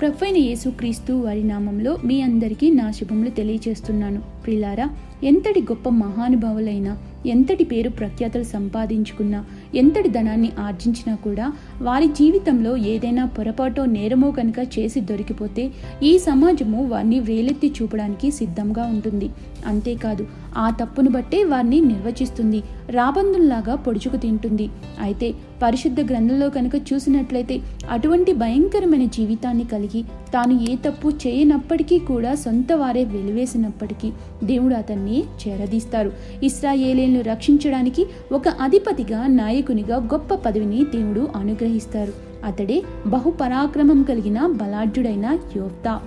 ప్రొఫైన యేసుక్రీస్తు వారి నామంలో మీ అందరికీ నా శుభములు తెలియజేస్తున్నాను ప్రిలారా ఎంతటి గొప్ప మహానుభావులైనా ఎంతటి పేరు ప్రఖ్యాతలు సంపాదించుకున్నా ఎంతటి ధనాన్ని ఆర్జించినా కూడా వారి జీవితంలో ఏదైనా పొరపాటో నేరమో కనుక చేసి దొరికిపోతే ఈ సమాజము వారిని వేలెత్తి చూపడానికి సిద్ధంగా ఉంటుంది. అంతేకాదు ఆ తప్పును బట్టే వారిని నిర్వచిస్తుంది. రాబందుల్లాగా పొడుచుకు తింటుంది. అయితే పరిశుద్ధ గ్రంథంలో కనుక చూసినట్లయితే అటువంటి భయంకరమైన జీవితాన్ని కలిగి తాను ఏ తప్పు చేయనప్పటికీ కూడా సొంత వారే వెలివేసినప్పటికీ దేవుడు అతన్ని చేరదీస్తారు. ఇస్రాయేలీలను రక్షించడానికి ఒక అధిపతిగా నాయకునిగా గొప్ప పదవిని దేవుడు అనుగ్రహిస్తారు. అతడే బహుపరాక్రమం కలిగిన బలాఢ్యుడైన యోప్తా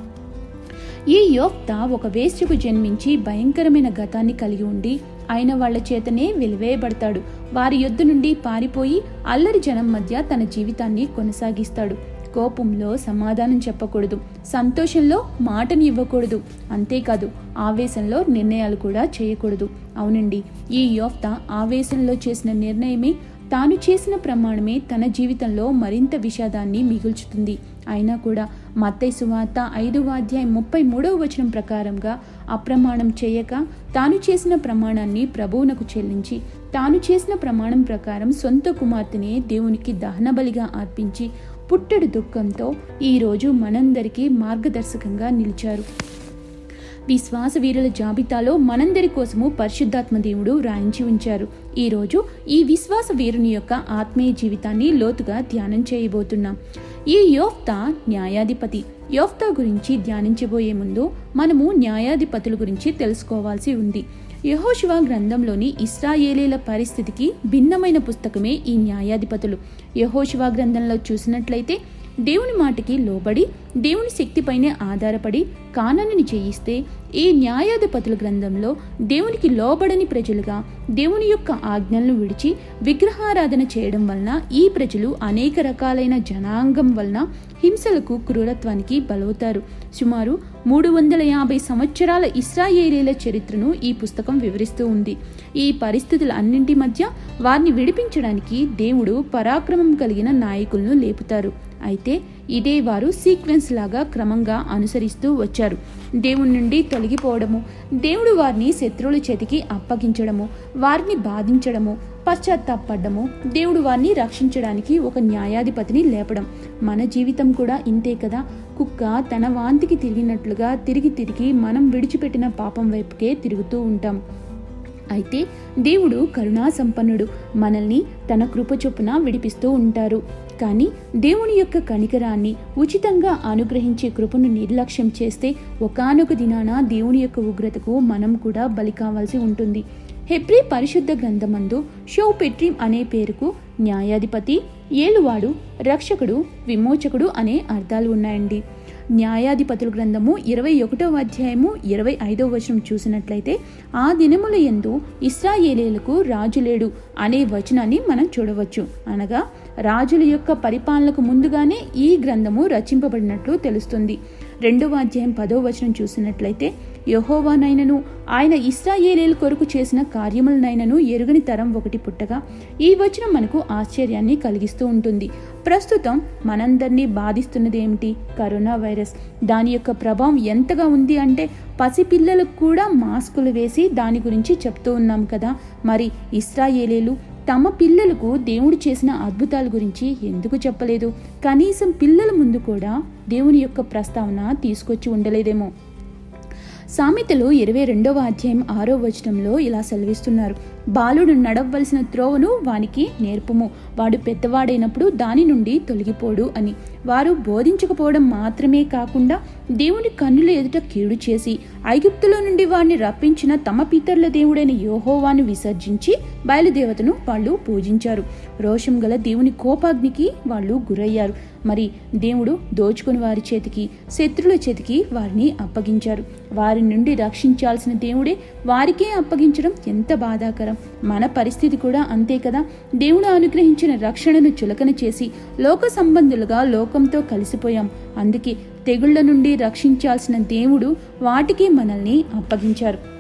ఈ యోక్త ఒక వేశ్యకు జన్మించి భయంకరమైన గతాన్ని కలిగి ఉండి ఆయన వాళ్ళ చేతనే వెలివేయబడతాడు. వారి యొద్ద నుండి పారిపోయి అల్లరి జనం మధ్య తన జీవితాన్ని కొనసాగిస్తాడు. కోపంలో సమాధానం చెప్పకూడదు. సంతోషంలో మాటని ఇవ్వకూడదు. అంతేకాదు ఆవేశంలో నిర్ణయాలు కూడా చేయకూడదు. అవునండి ఈ యోక్త ఆవేశంలో చేసిన నిర్ణయమే తాను చేసిన ప్రమాణమే తన జీవితంలో మరింత విషాదాన్ని మిగుల్చుతుంది. అయినా కూడా మత్తై సువార్త ఐదవ అధ్యాయం ముప్పై మూడవ వచనం ప్రకారంగా అప్రమాణం చేయక తాను చేసిన ప్రమాణాన్ని ప్రభువునకు చెల్లించి తాను చేసిన ప్రమాణం ప్రకారం సొంత కుమార్తెనే దేవునికి దహనబలిగా అర్పించి పుట్టెడు దుఃఖంతో ఈరోజు మనందరికీ మార్గదర్శకంగా నిలిచారు. విశ్వాస వీరుల జాబితాలో మనందరి కోసము పరిశుద్ధాత్మ దేవుడు రాయించి ఉంచారు. ఈరోజు ఈ విశ్వాస వీరుని యొక్క ఆత్మీయ జీవితాన్ని లోతుగా ధ్యానం చేయబోతున్నాం. ఈ యోఫ్తా న్యాయాధిపతి. యోఫ్తా గురించి ధ్యానించబోయే ముందు మనము న్యాయాధిపతుల గురించి తెలుసుకోవాల్సి ఉంది. యహోశివ గ్రంథంలోని ఇస్రాయేలీల పరిస్థితికి భిన్నమైన పుస్తకమే ఈ న్యాయాధిపతులు. యహోశివ గ్రంథంలో చూసినట్లయితే దేవుని మాటకి లోబడి దేవుని శక్తిపైనే ఆధారపడి కానని చేయిస్తే ఈ న్యాయాధిపతుల గ్రంథంలో దేవునికి లోబడని ప్రజలుగా దేవుని యొక్క ఆజ్ఞలను విడిచి విగ్రహారాధన చేయడం వలన ఈ ప్రజలు అనేక రకాలైన జనాంగం వలన హింసలకు క్రూరత్వానికి బలవుతారు. సుమారు మూడు వందల యాభై సంవత్సరాల ఇస్రాయేలీల చరిత్రను ఈ పుస్తకం వివరిస్తూ ఉంది. ఈ పరిస్థితుల అన్నింటి మధ్య వారిని విడిపించడానికి దేవుడు పరాక్రమం కలిగిన నాయకులను లేపుతారు. అయితే ఇదే వారు సీక్వెన్స్ లాగా క్రమంగా అనుసరిస్తూ వచ్చారు. దేవుని నుండి తొలగిపోవడము దేవుడు వారిని శత్రువుల చేతికి అప్పగించడము వారిని బాధించడము పశ్చాత్తాపడ్డము దేవుడు వారిని రక్షించడానికి ఒక న్యాయాధిపతిని లేపడం. మన జీవితం కూడా ఇంతే కదా? కుక్క తన వాంతికి తిరిగినట్లుగా తిరిగి తిరిగి మనం విడిచిపెట్టిన పాపం వైపుకే తిరుగుతూ ఉంటాం. అయితే దేవుడు కరుణా సంపన్నుడు మనల్ని తన కృప చొప్పున విడిపిస్తూ ఉంటారు. కానీ దేవుని యొక్క కనికరాన్ని ఉచితంగా అనుగ్రహించే కృపను నిర్లక్ష్యం చేస్తే ఒకనొక దినాన దేవుని యొక్క ఉగ్రతకు మనం కూడా బలి కావాల్సి ఉంటుంది. హెబ్రి పరిశుద్ధ గ్రంథమందు షో పెట్రిమ్ అనే పేరుకు న్యాయాధిపతి ఏలువాడు రక్షకుడు విమోచకుడు అనే అర్థాలు ఉన్నాయండి. న్యాయాధిపతుల గ్రంథము ఇరవై ఒకటవ అధ్యాయము ఇరవై ఐదవ వచనం చూసినట్లయితే ఆ దినముల ఎందు ఇస్రాయేలీలకు రాజు లేడు అనే వచనాన్ని మనం చూడవచ్చు. అనగా రాజుల యొక్క పరిపాలనకు ముందుగానే ఈ గ్రంథము రచింపబడినట్లు తెలుస్తుంది. రెండవ అధ్యాయం పదో వచనం చూసినట్లయితే యహోవానైనను ఆయన ఇస్రాయేలీల కొరకు చేసిన కార్యములనైనను ఎరుగని తరం ఒకటి పుట్టగా ఈ వచనం మనకు ఆశ్చర్యాన్ని కలిగిస్తూ ఉంటుంది. ప్రస్తుతం మనందరినీ బాధిస్తున్నది ఏమిటి కరోనా వైరస్. దాని యొక్క ప్రభావం ఎంతగా ఉంది అంటే పసిపిల్లలకు కూడా మాస్కులు వేసి దాని గురించి చెప్తూ ఉన్నాం కదా. మరి ఇస్రాయేలీలు తమ పిల్లలకు దేవుడు చేసిన అద్భుతాల గురించి ఎందుకు చెప్పలేదు? కనీసం పిల్లల ముందు కూడా దేవుని యొక్క ప్రస్తావన తీసుకొచ్చి ఉండలేదేమో. సామెతలు ఇరవై రెండవ అధ్యాయం ఆరో వచనంలో ఇలా సెలవిస్తున్నారు. బాలుడు నడవలసిన త్రోవను వానికి నేర్పుము. వాడు పెద్దవాడైనప్పుడు దాని నుండి తొలగిపోడు అని. వారు బోధించకపోవడం మాత్రమే కాకుండా దేవుని కన్నుల ఎదుట కీడు చేసి ఐగుప్తులో నుండి వారిని రప్పించిన తమ పితరుల దేవుడైన యోహోవాను విసర్జించి బయలుదేవతను వాళ్ళు పూజించారు. రోషం గల దేవుని కోపాగ్నికి వాళ్ళు గురయ్యారు. మరి దేవుడు దోచుకుని వారి చేతికి శత్రుల చేతికి వారిని అప్పగించారు. వారి నుండి రక్షించాల్సిన దేవుడే వారికే అప్పగించడం ఎంత బాధాకరం! మన పరిస్థితి కూడా అంతే కదా? దేవుడు అనుగ్రహించిన రక్షణను చులకన చేసి లోక సంబంధులుగా లోకంతో కలిసిపోయాం. అందుకే తెగుళ్ళ నుండి రక్షించాల్సిన దేవుడు వాటికి మనల్ని అప్పగించారు.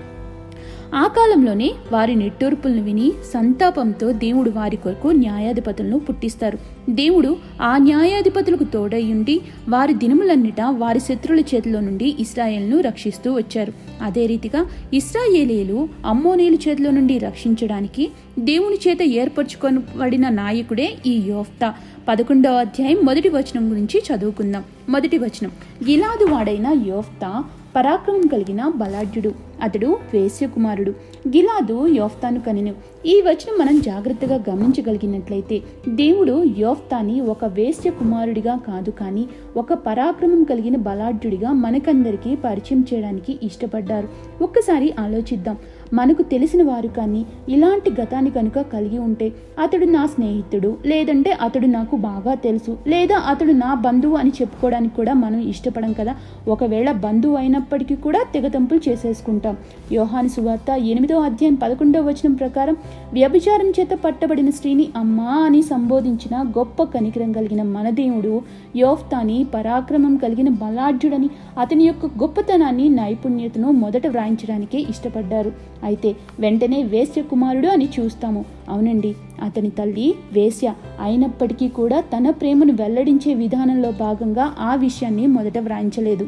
ఆ కాలంలోనే వారి నిట్టూర్పులను విని సంతాపంతో దేవుడు వారి కొరకు న్యాయాధిపతులను పుట్టిస్తారు. దేవుడు ఆ న్యాయాధిపతులకు తోడయ్యుండి వారి దినములన్నిట వారి శత్రువుల చేతిలో నుండి ఇస్రాయేల్ను రక్షిస్తూ వచ్చారు. అదే రీతిగా ఇస్రాయేలీలు అమ్మోనీల చేతిలో నుండి రక్షించడానికి దేవుని చేత ఏర్పరచుకొనబడిన నాయకుడే ఈ యోఫ్తా. పదకొండవ అధ్యాయం మొదటి వచనం గురించి చదువుకుందాం. మొదటి వచనం. గిలాదు వాడైన యోఫ్తా పరాక్రమం కలిగిన బలాఢ్యుడు. అతడు వేశ్యకుమారుడు. గిలాదు యోఫ్తాను కనెను. ఈ వచనం మనం జాగ్రత్తగా గమనించగలిగినట్లయితే దేవుడు యోఫ్తాని ఒక వేశ్య కుమారుడిగా కాదు కానీ ఒక పరాక్రమం కలిగిన బలాఢ్యుడిగా మనకందరికీ పరిచయం చేయడానికి ఇష్టపడ్డారు. ఒక్కసారి ఆలోచిద్దాం. మనకు తెలిసిన వారు కానీ ఇలాంటి గతాన్ని కనుక కలిగి ఉంటే అతడు నా స్నేహితుడు లేదంటే అతడు నాకు బాగా తెలుసు లేదా అతడు నా బంధువు అని చెప్పుకోవడానికి కూడా మనం ఇష్టపడం కదా? ఒకవేళ బంధువు అయినప్పటికీ కూడా తెగతంపులు చేసేసుకుంటాం. యోహాని సువార్త ఎనిమిదో అధ్యాయం పదకొండవ వచనం ప్రకారం వ్యభిచారం చేత పట్టబడిన స్త్రీని అమ్మా అని సంబోధించిన గొప్ప కనికరం కలిగిన మన దేవుడు యోఫ్తాని పరాక్రమం కలిగిన బలాఢ్యుడని అతని యొక్క గొప్పతనాన్ని నైపుణ్యతను మొదట వ్రాయించడానికే ఇష్టపడ్డారు. అయితే వెంటనే వేశ్య కుమారుడు అని చూస్తాము. అవునండి అతని తల్లి వేశ్య అయినప్పటికీ కూడా తన ప్రేమను వెల్లడించే విధానంలో భాగంగా ఆ విషయాన్ని మొదట వ్రాయించలేదు.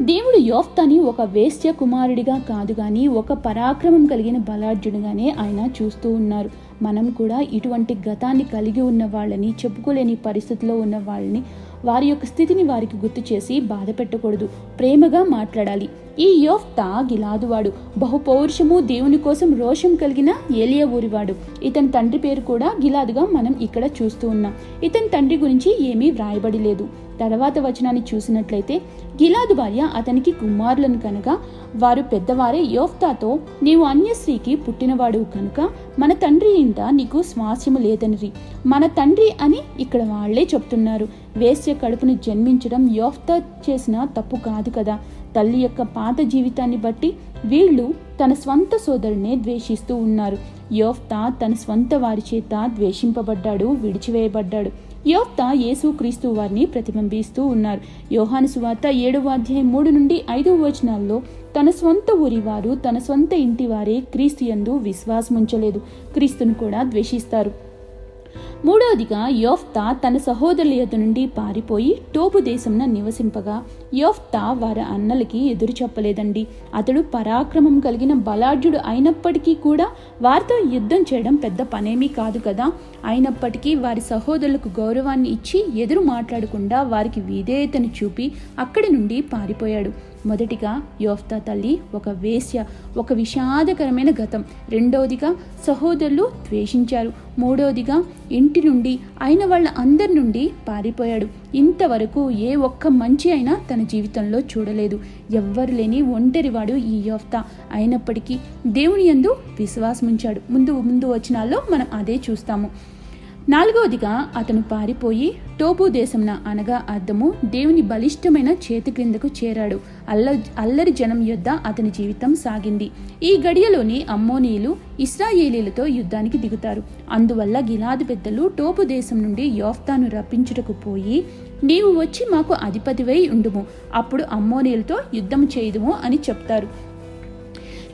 దేవుడు యోఫ్తాని ఒక వేశ్య కుమారుడిగా కాదు కానీ ఒక పరాక్రమం కలిగిన బలార్జునుగానే ఆయన చూస్తూ ఉన్నారు. మనం కూడా ఇటువంటి గతాన్ని కలిగి ఉన్న వాళ్ళని చెప్పుకోలేని పరిస్థితిలో ఉన్న వాళ్ళని వారి యొక్క స్థితిని వారికి గుర్తు చేసి బాధ పెట్టకూడదు ప్రేమగా మాట్లాడాలి. ఈ యోఫ్తా గిలాదువాడు బహుపౌరుషము దేవుని కోసం రోషం కలిగిన ఏలియా ఊరివాడు. ఇతని తండ్రి పేరు కూడా గిలాదుగా మనం ఇక్కడ చూస్తూ ఉన్నాం. ఇతని తండ్రి గురించి ఏమీ వ్రాయబడి లేదు. తర్వాత వచనాన్ని చూసినట్లయితే గిలాదు భార్య అతనికి కుమారులను కనుక వారు పెద్దవారే యోఫ్తాతో నీవు అన్యశ్రీకి పుట్టినవాడు కనుక మన తండ్రి ఇంట నీకు స్వాస్యము లేదనిరి. మన తండ్రి అని ఇక్కడ వాళ్ళే చెప్తున్నారు. వేశ్య కడుపును జన్మించడం యోఫ్తా చేసిన తప్పు కాదు కదా. తల్లి యొక్క పాత జీవితాన్ని బట్టి వీళ్ళు తన స్వంత సోదరునే ద్వేషిస్తూ ఉన్నారు. యోఫ్తా తన స్వంత వారి చేత ద్వేషింపబడ్డాడు విడిచివేయబడ్డాడు. యోక్త యేసు క్రీస్తు వారిని ప్రతిబింబిస్తూ ఉన్నారు. యోహాను సువార్త ఏడవ అధ్యాయం మూడు నుండి ఐదవ వచనాల్లో తన స్వంత ఊరి వారు తన స్వంత ఇంటి వారే క్రీస్తు యందు విశ్వాసముంచలేదు. క్రీస్తును కూడా ద్వేషిస్తారు. మూడవదిగా యోఫ్తా తన సహోదరుల యొద్ద నుండి పారిపోయి టోపు దేశంన నివసింపగా యోఫ్తా వారి అన్నలకి ఎదురు చెప్పలేదండి. అతడు పరాక్రమం కలిగిన బలాఢ్యుడు అయినప్పటికీ కూడా వారితో యుద్ధం చేయడం పెద్ద పనేమీ కాదు కదా. అయినప్పటికీ వారి సహోదరులకు గౌరవాన్ని ఇచ్చి ఎదురు మాట్లాడకుండా వారికి విధేయతను చూపి అక్కడి నుండి పారిపోయాడు. మొదటిగా యోఫ్తా తల్లి ఒక వేశ్య ఒక విషాదకరమైన గతం. రెండవదిగా సహోదరులు ద్వేషించారు. మూడవదిగా ఇంటి నుండి అయిన వాళ్ళ అందరి నుండి పారిపోయాడు. ఇంతవరకు ఏ ఒక్క మంచి అయినా తన జీవితంలో చూడలేదు. ఎవ్వరు లేని ఒంటరివాడు ఈ యోఫ్తా. అయినప్పటికీ దేవుని యందు విశ్వాసముంచాడు. ముందు ముందు వచనాల్లో మనం అదే చూస్తాము. నాలుగవదిగా అతను పారిపోయి టోపు దేశంన అనగా అర్థము దేవుని బలిష్టమైన చేతి క్రిందకు చేరాడు. అల్ల అల్లరి జనం యొద్ద అతని జీవితం సాగింది. ఈ గడియలోని అమ్మోనీయులు ఇస్రాయేలీలతో యుద్ధానికి దిగుతారు. అందువల్ల గిలాది పెద్దలు టోపు దేశం నుండి యోఫ్తాను రప్పించుటకు పోయి నీవు వచ్చి మాకు అధిపతివై ఉండుము. అప్పుడు అమ్మోనీయులతో యుద్ధం చేయుదుము అని చెప్తారు.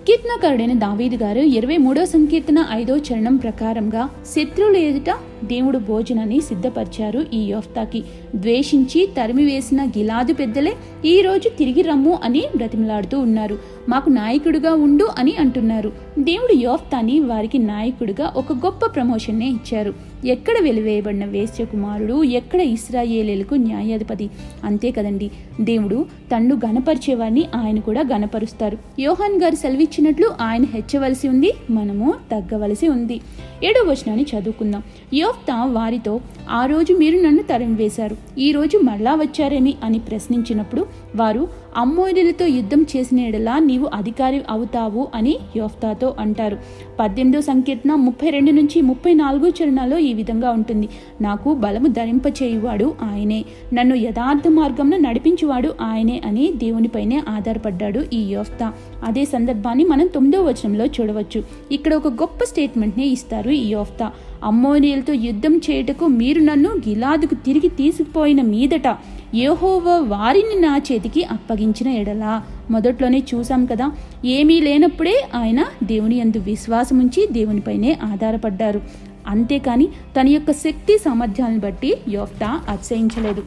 కీర్తనకారుడైన దావీదు గారు ఇరవై మూడో సంకీర్తన ఐదో చరణం ప్రకారంగా శత్రువులు ఎదుట దేవుడు భోజనాన్ని సిద్ధపరిచారు ఈ యోఫ్తాకి. ద్వేషించి తరిమివేసిన గిలాదు పెద్దలే ఈ రోజు తిరిగి రమ్ము అని బ్రతిమలాడుతూ ఉన్నారు. మాకు నాయకుడుగా ఉండు అని అంటున్నారు. దేవుడు యోఫ్తాని వారికి నాయకుడిగా ఒక గొప్ప ప్రమోషన్నే ఇచ్చారు. ఎక్కడ వెలివేయబడిన వేశ్య కుమారుడు ఎక్కడ ఇస్రాయేలీలకు న్యాయాధిపతి? అంతే కదండి. దేవుడు తన్ను గణపరిచేవారిని ఆయన కూడా గణపరుస్తారు యోహాన్ గారు సెలవిచ్చినట్లు ఆయన హెచ్చవలసి ఉంది మనము తగ్గవలసి ఉంది. ఏడో వచనాన్ని చదువుకుందాం. యోఫ్తా వారితో ఆ రోజు మీరు నన్ను తరిమి వేశారు ఈ రోజు మరలా వచ్చారేమి? అని ప్రశ్నించినప్పుడు వారు అమ్మోయిలతో యుద్ధం చేసిన ఎడలా నీవు అధికారి అవుతావు అని యోఫ్తాతో అంటారు. పద్దెనిమిదో సంకీర్తన ముప్పై రెండు నుంచి ముప్పై నాలుగో చరణాల్లో ఈ విధంగా ఉంటుంది. నాకు బలము ధరింపచేయువాడు ఆయనే. నన్ను యథార్థ మార్గంలో నడిపించువాడు ఆయనే అని దేవునిపైనే ఆధారపడ్డాడు ఈ యోఫ్తా. అదే సందర్భాన్ని మనం తొమ్మిదో వచనంలో చూడవచ్చు. ఇక్కడ ఒక గొప్ప స్టేట్మెంట్ని ఇస్తారు ఈ యోఫ్తా. అమ్మోనియలతో యుద్ధం చేయుటకు మీరు నన్ను గిలాదుకు తిరిగి తీసుకుపోయిన మీదట ఏహోవో వారిని నా చేతికి అప్పగించిన ఎడలా. మొదట్లోనే చూసాం కదా ఏమీ లేనప్పుడే ఆయన దేవుని యందు విశ్వాసముంచి దేవునిపైనే ఆధారపడ్డారు. అంతేకాని తన యొక్క శక్తి సామర్థ్యాలను బట్టి యోఫ్తా అతిశయించలేదు.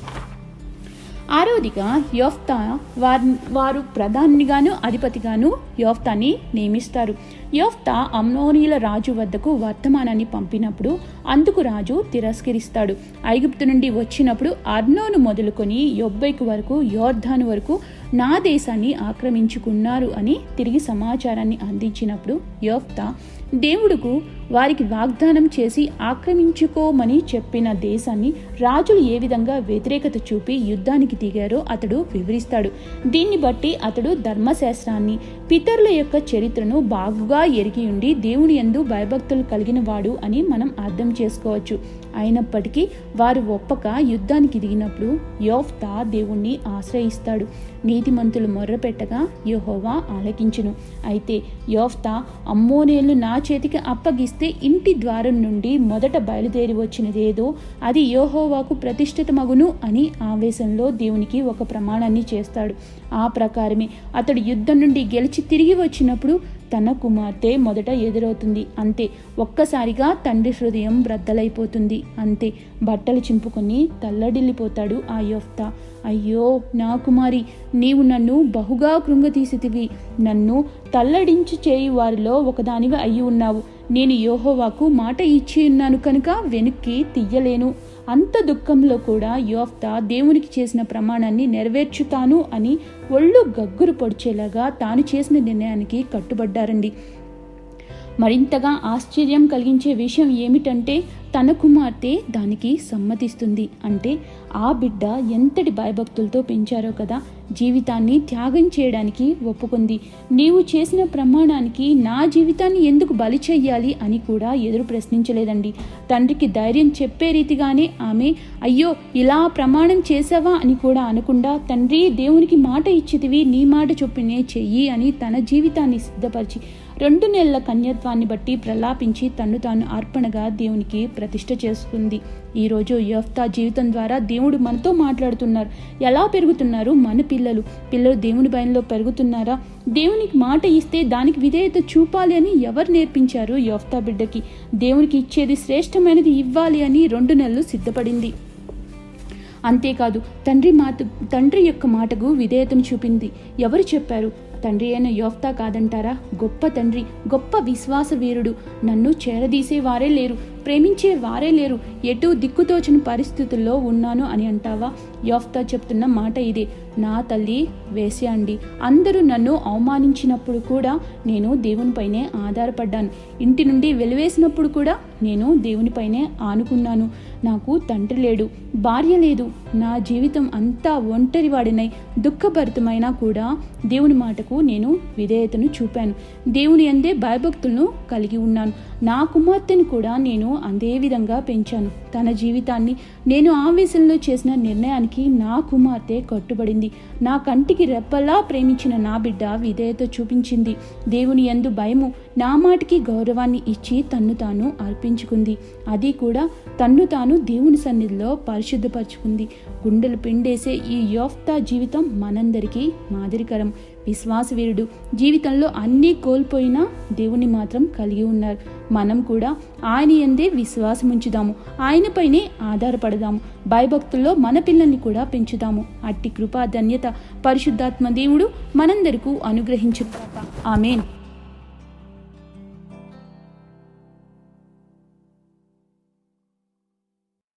ఆరోదిగా యోఫ్తా వారి వారు ప్రధానిగాను అధిపతిగాను యోఫ్తాని నియమిస్తారు. యోఫ్తా అమ్నోనీల రాజు వద్దకు వర్తమానాన్ని పంపినప్పుడు అందుకు రాజు తిరస్కరిస్తాడు. ఐగుప్తు నుండి వచ్చినప్పుడు అర్నోను మొదలుకొని యొబ్బైకు వరకు యోర్ధాను వరకు నా దేశాన్ని ఆక్రమించుకున్నారు అని తిరిగి సమాచారాన్ని అందించినప్పుడు యోఫ్తా దేవుడుకు వారికి వాగ్దానం చేసి ఆక్రమించుకోమని చెప్పిన దేశాన్ని రాజులు ఏ విధంగా వ్యతిరేకత చూపి యుద్ధానికి దిగారో అతడు వివరిస్తాడు. దీన్ని బట్టి అతడు ధర్మశాస్త్రాన్ని పితరుల యొక్క చరిత్రను బాగుగా ఎరిగి ఉండి దేవుని ఎందు భయభక్తులు కలిగిన వాడు అని మనం అర్థం చేసుకోవచ్చు. అయినప్పటికీ వారు ఒప్పక యుద్ధానికి దిగినప్పుడు యోఫ్తా దేవుణ్ణి ఆశ్రయిస్తాడు. నీతిమంతులు మొర్రపెట్టగా యోహోవా ఆలకించును. అయితే యోఫ్తా అమ్మోనేలు నా చేతికి అప్పగిస్తే ఇంటి ద్వారం నుండి మొదట బయలుదేరి వచ్చినదేదో అది యోహోవాకు ప్రతిష్ఠితమగును అని ఆవేశంలో దేవునికి ఒక ప్రమాణాన్ని చేస్తాడు. ఆ ప్రకారమే అతడు యుద్ధం నుండి గెలిచి తిరిగి వచ్చినప్పుడు తన కుమార్తె మొదట ఎదురవుతుంది. అంతే ఒక్కసారిగా తండ్రి హృదయం బ్రద్దలైపోతుంది అంతే బట్టలు చింపుకొని తల్లడిల్లిపోతాడు ఆ యోఫ్త. అయ్యో నా కుమారి నీవు నన్ను బహుగా కృంగతీసితివి. నన్ను తల్లడించి చేయి వారిలో ఒకదానివి అయి ఉన్నావు. నేను యోహోవాకు మాట ఇచ్చి ఉన్నాను కనుక వెనక్కి తీయలేను. అంత దుఃఖంలో కూడా యోఫ్తా దేవునికి చేసిన ప్రమాణాన్ని నెరవేర్చుతాను అని ఒళ్ళు గగ్గురు పొడిచేలాగా తాను చేసిన నిర్ణయానికి కట్టుబడ్డారండి. మరింతగా ఆశ్చర్యం కలిగించే విషయం ఏమిటంటే తన కుమార్తె దానికి సమ్మతిస్తుంది. అంటే ఆ బిడ్డ ఎంతటి భయభక్తులతో పెంచారో కదా జీవితాన్ని త్యాగం చేయడానికి ఒప్పుకుంది. నీవు చేసిన ప్రమాణానికి నా జీవితాన్ని ఎందుకు బలి చెయ్యాలి అని కూడా ఎదురు ప్రశ్నించలేదండి. తండ్రికి ధైర్యం చెప్పే రీతిగానే ఆమె అయ్యో ఇలా ప్రమాణం చేసావా అని కూడా అనకుండా తండ్రి దేవునికి మాట ఇచ్చితివి నీ మాట చొప్పునే చెయ్యి అని తన జీవితాన్ని సిద్ధపరిచి రెండు నెలల కన్యత్వాన్ని బట్టి ప్రలాపించి తను తాను అర్పణగా దేవునికి ప్రతిష్ట చేసుకుంది. ఈరోజు యఫ్తా జీవితం ద్వారా దేవుడు మనతో మాట్లాడుతున్నారు. ఎలా పెరుగుతున్నారు? మన పిల్లలు. పిల్లలు దేవుని భయంలో పెరుగుతున్నారా? దేవునికి మాట ఇస్తే దానికి విధేయత చూపాలి అని ఎవరు నేర్పించారు యోఫ్తా బిడ్డకి? దేవునికి ఇచ్చేది శ్రేష్టమైనది ఇవ్వాలి అని రెండు నెలలు సిద్ధపడింది. అంతేకాదు తండ్రి మాట తండ్రి యొక్క మాటకు విధేయతను చూపింది. ఎవరు చెప్పారు? తండ్రి అయిన యోఫ్తా కాదంటారా? గొప్ప తండ్రి గొప్ప విశ్వాస వీరుడు. నన్ను చేరదీసే వారే లేరు ప్రేమించే వారే లేరు. ఎటు దిక్కుతోచిన పరిస్థితుల్లో ఉన్నాను అని అంటావా? యోఫ్తా చెప్తున్న మాట ఇదే. నా తల్లి వేసే అండి అందరూ నన్ను అవమానించినప్పుడు కూడా నేను దేవునిపైనే ఆధారపడ్డాను. ఇంటి నుండి వెలివేసినప్పుడు కూడా నేను దేవునిపైనే ఆనుకున్నాను. నాకు తండ్రి లేడు. భార్య లేదు. నా జీవితం అంతా ఒంటరివాడినై దుఃఖభరితమైనా కూడా దేవుని మాటకు నేను విధేయతను చూపాను. దేవుని అందే భయభక్తులను కలిగి ఉన్నాను. నా కుమార్తెను కూడా నేను అదే విధంగా పెంచాను. తన జీవితాన్ని నేను ఆవేశంలో చేసిన నిర్ణయానికి నా కుమార్తె కట్టుబడింది. నా కంటికి రెప్పలా ప్రేమించిన నా బిడ్డ విధేయత చూపించింది. దేవుని ఎందు భయము నా మాటికి గౌరవాన్ని ఇచ్చి తన్ను తాను అర్పించుకుంది. అది కూడా తన్ను తాను దేవుని సన్నిధిలో పరిశుద్ధపరచుకుంది. గుండెలు పిండేసే ఈ యోఫ్తా జీవితం మనందరికీ మాదిరికరం. విశ్వాసవీరుడు జీవితంలో అన్నీ కోల్పోయినా దేవుని మాత్రం కలిగి ఉన్నారు. మనం కూడా ఆయన ఎందే విశ్వాసం ఉంచుదాము ఆయనపైనే ఆధారపడదాము. భయభక్తుల్లో మన పిల్లల్ని కూడా పెంచుదాము. అట్టి కృపా ధన్యత పరిశుద్ధాత్మ దేవుడు మనందరికీ అనుగ్రహించు ఆమెన్.